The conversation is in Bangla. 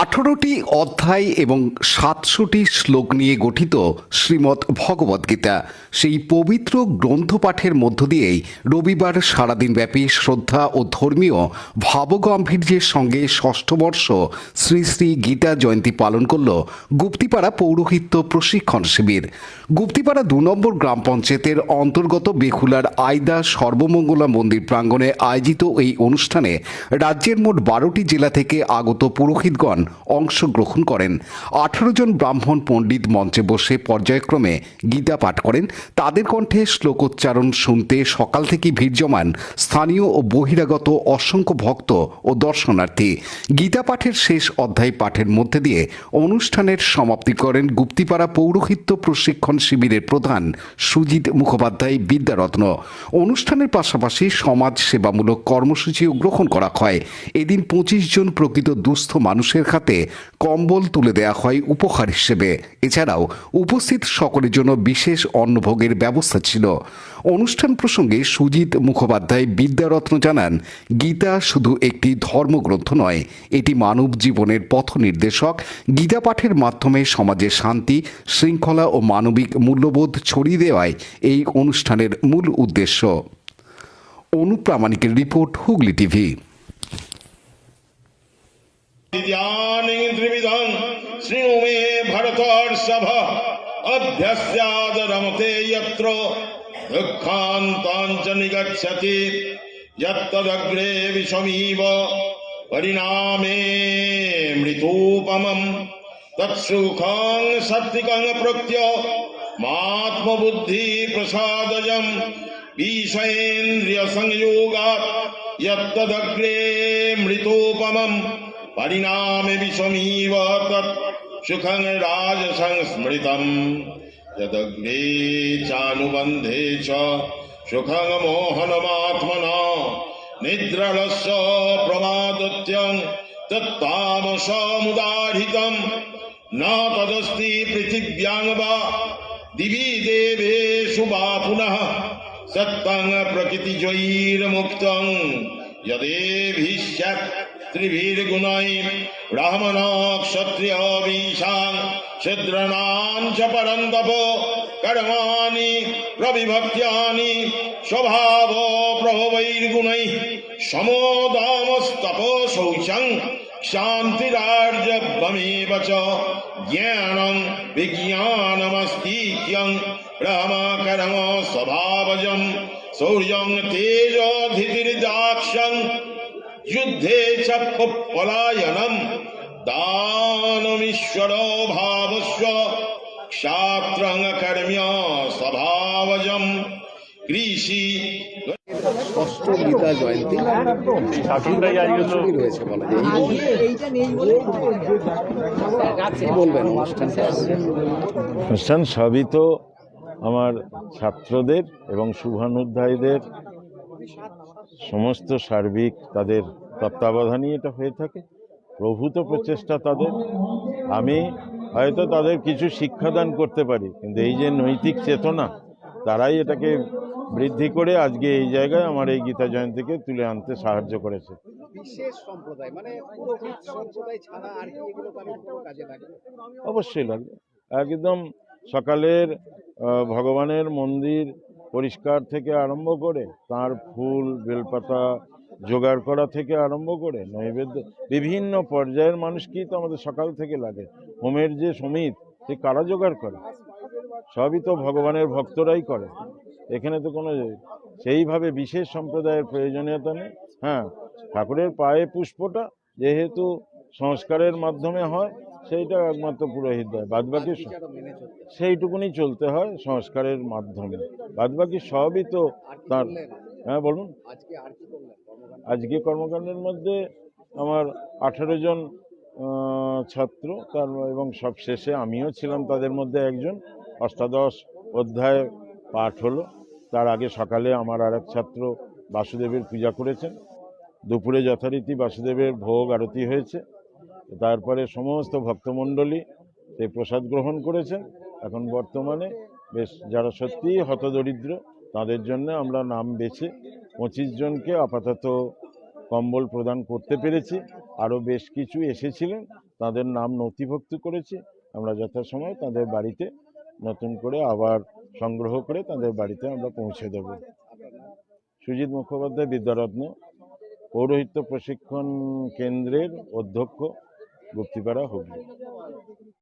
আঠারোটি অধ্যায় এবং সাতশোটি শ্লোক নিয়ে গঠিত শ্রীমদ্ ভগবদ্গীতা সেই পবিত্র গ্রন্থ পাঠের মধ্য দিয়েই রবিবার সারাদিনব্যাপী শ্রদ্ধা ও ধর্মীয় ভাবগম্ভীর্যের সঙ্গে ষষ্ঠ বর্ষ শ্রী শ্রী গীতা জয়ন্তী পালন করল গুপ্তিপাড়া পৌরোহিত্য প্রশিক্ষণ শিবির। গুপ্তিপাড়া দু নম্বর গ্রাম পঞ্চায়েতের অন্তর্গত বেখুলার আয়দা সর্বমঙ্গলা মন্দির প্রাঙ্গণে আয়োজিত এই অনুষ্ঠানে রাজ্যের মোট বারোটি জেলা থেকে আগত পুরোহিতগণ অংশগ্রহণ করেন। আঠারো জন ব্রাহ্মণ পণ্ডিত মঞ্চে বসে পর্যায়ক্রমে গীতা পাঠ করেন। তাদের কণ্ঠে শ্লোকোচ্চারণ শুনতে সকাল থেকে ভিড় জমান স্থানীয় ও বহিরাগত অসংখ্য ভক্ত ও দর্শনার্থী। গীতা পাঠের শেষ অধ্যায় পাঠের মধ্যে দিয়ে অনুষ্ঠানের সমাপ্তি করেন গুপ্তিপাড়া পৌরোহিত্য প্রশিক্ষণ শিবিরের প্রধান সুজিত মুখোপাধ্যায় বিদ্যারত্ন। অনুষ্ঠানের পাশাপাশি সমাজ সেবামূলক কর্মসূচিও গ্রহণ করা হয়। এদিন পঁচিশ জন প্রকৃত দুস্থ মানুষের হাতে কম্বল তুলে দেওয়া হয় উপহার হিসেবে। এছাড়াও উপস্থিত সকলের জন্য বিশেষ অন্নভোগের ব্যবস্থা ছিল। অনুষ্ঠান প্রসঙ্গে সুজিত মুখোপাধ্যায় বিদ্যারত্ন জানান, গীতা শুধু একটি ধর্মগ্রন্থ নয়, এটি মানব জীবনের পথ নির্দেশক। গীতা পাঠের মাধ্যমে সমাজে শান্তি, শৃঙ্খলা ও মানবিক মূল্যবোধ ছড়িয়ে দেওয়ায় এই অনুষ্ঠানের মূল উদ্দেশ্য। অনুপ্রামাণিকের রিপোর্ট হুগলি টিভি। विद्यानिद्रिविधं शृणु मे भरतर्षभ अभ्यस्याद रमते यत्र दुःखान्ताञ्च निगच्छति यत्तदग्रे विषमीव परिणामे मृतूपमम् तत्सुखं सत्विकं प्रत्य मात्मबुद्धि प्रसादजम् विषयेन्द्रियसंयोगात् यत्तदग्रे मृतोपमम् परिणामे विषमीव तत् सुखं राजसंस्मृतम् यदग्रे चानुबन्धे च सुखं मोहनमात्मना निद्रलस्य प्रमादत्यं तत्तामसमुदाहृतम् न तदस्ति पृथिव्यां वा दिवि देवेषु वा पुनः सत्तं प्रकृतिजयैर्मुक्तं यदेभिष्यत् त्रिभिर्गुणै ब्राह्मण क्षत्रिय वैशां शूद्राणां च परन्तप कर्माणि प्रविभक्त्यानि स्वभाव प्रभवैर्गुणैः समोदामस्तपो शौचं क्षान्तिरार्जवमेव च ज्ञानं विज्ञानमस्तीत्यं ब्रह्मकर्म स्वभावजं शौर्यं तेजोधितिर्दाक्षं যুদ্ধে চক্ষ পলায়নম দানমীশ্বর ভাবস্ব। কৃষি অনুষ্ঠান সবই তো আমার ছাত্রদের এবং শুভানুধ্যায়ীদের সমস্ত সার্বিক তাদের তত্ত্বাবধানই এটা হয়ে থাকে প্রভূত প্রচেষ্টা তাদের। আমি হয়তো তাদের কিছু শিক্ষাদান করতে পারি কিন্তু এই যে নৈতিক চেতনা তারাই এটাকে বৃদ্ধি করে আজকে এই জায়গায় আমার এই গীতা জয়ন্তীকে তুলে আনতে সাহায্য করেছে। মানে অবশ্যই লাগবে। একদম সকালের ভগবানের মন্দির পরিষ্কার থেকে আরম্ভ করে তার ফুল, বেলপাতা জোগাড় করা থেকে আরম্ভ করে নৈবেদ্য, বিভিন্ন পর্যায়ের মানুষকেই তো আমাদের সকাল থেকে লাগে। হোমের যে সমিত সে কারা জোগাড় করে? সবই তো ভগবানের ভক্তরাই করে। এখানে তো কোনো সেইভাবে বিশেষ সম্প্রদায়ের প্রয়োজনীয়তা নেই। হ্যাঁ ঠাকুরের পায়ে পুষ্পটা যেহেতু সংস্কারের মাধ্যমে হয় সেইটা একমাত্র পুরোহিত দেয় বাদবাকি সেইটুকুনি চলতে হয় সংস্কারের মাধ্যমে। বাদবাকি সবই তো তার হ্যাঁ বলুন। আজকে কর্মকাণ্ডের মধ্যে আমার আঠেরো জন ছাত্র, তার এবং সব শেষে আমিও ছিলাম তাদের মধ্যে একজন। অষ্টাদশ অধ্যায় পাঠ হলো। তার আগে সকালে আমার আর এক ছাত্র বাসুদেবের পূজা করেছেন। দুপুরে যথারীতি বাসুদেবের ভোগ আরতি হয়েছে। তারপরে সমস্ত ভক্তমণ্ডলী সেই প্রসাদ গ্রহণ করেছেন এখন বর্তমানে বেশ যারা সত্যিই হতদরিদ্র, তাদের জন্য আমরা নাম বেছে পঁচিশ জনকে আপাতত কম্বল প্রদান করতে পেরেছি। আরও বেশ কিছু এসেছিলেন, তাদের নাম নথিভুক্ত করেছি। আমরা যথাসময় তাদের বাড়িতে নতুন করে আবার সংগ্রহ করে তাদের বাড়িতে আমরা পৌঁছে দেব। সুজিত মুখোপাধ্যায় বিদ্যারত্ন, পৌরোহিত্য প্রশিক্ষণ কেন্দ্রের অধ্যক্ষ গুপ্তিপাড়া হুগলি